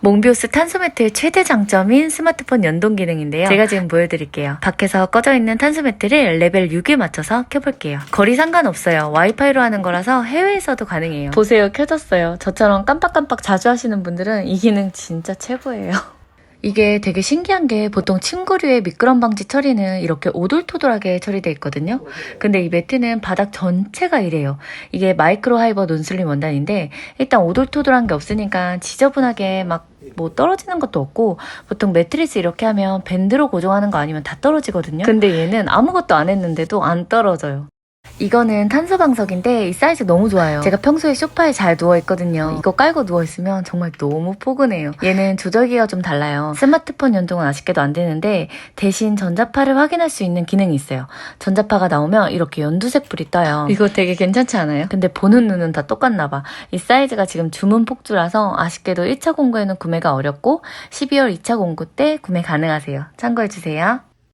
몽비오스 탄소 매트의 최대 장점인 스마트폰 연동 기능인데요. 제가 지금 보여드릴게요. 밖에서 꺼져 있는 탄소 매트를 레벨 6에 맞춰서 켜볼게요. 거리 상관없어요. 와이파이로 하는 거라서 해외에서도 가능해요. 보세요. 켜졌어요. 저처럼 깜빡깜빡 자주 하시는 분들은 이 기능 진짜 최고예요. 이게 되게 신기한 게 보통 침구류의 미끄럼 방지 처리는 이렇게 오돌토돌하게 처리돼 있거든요. 근데 이 매트는 바닥 전체가 이래요. 이게 마이크로 하이버 논슬림 원단인데 일단 오돌토돌한 게 없으니까 지저분하게 막 뭐 떨어지는 것도 없고 보통 매트리스 이렇게 하면 밴드로 고정하는 거 아니면 다 떨어지거든요. 근데 얘는 아무것도 안 했는데도 안 떨어져요. 이거는 탄소 방석인데 이 사이즈 너무 좋아요. 제가 평소에 소파에 잘 누워 있거든요. 이거 깔고 누워 있으면 정말 너무 포근해요. 얘는 조절기가 좀 달라요. 스마트폰 연동은 아쉽게도 안 되는데 대신 전자파를 확인할 수 있는 기능이 있어요. 전자파가 나오면 이렇게 연두색 불이 떠요. 이거 되게 괜찮지 않아요? 근데 보는 눈은 다 똑같나 봐. 이 사이즈가 지금 주문 폭주라서 아쉽게도 1차 공구에는 구매가 어렵고 12월 2차 공구 때 구매 가능하세요. 참고해 주세요.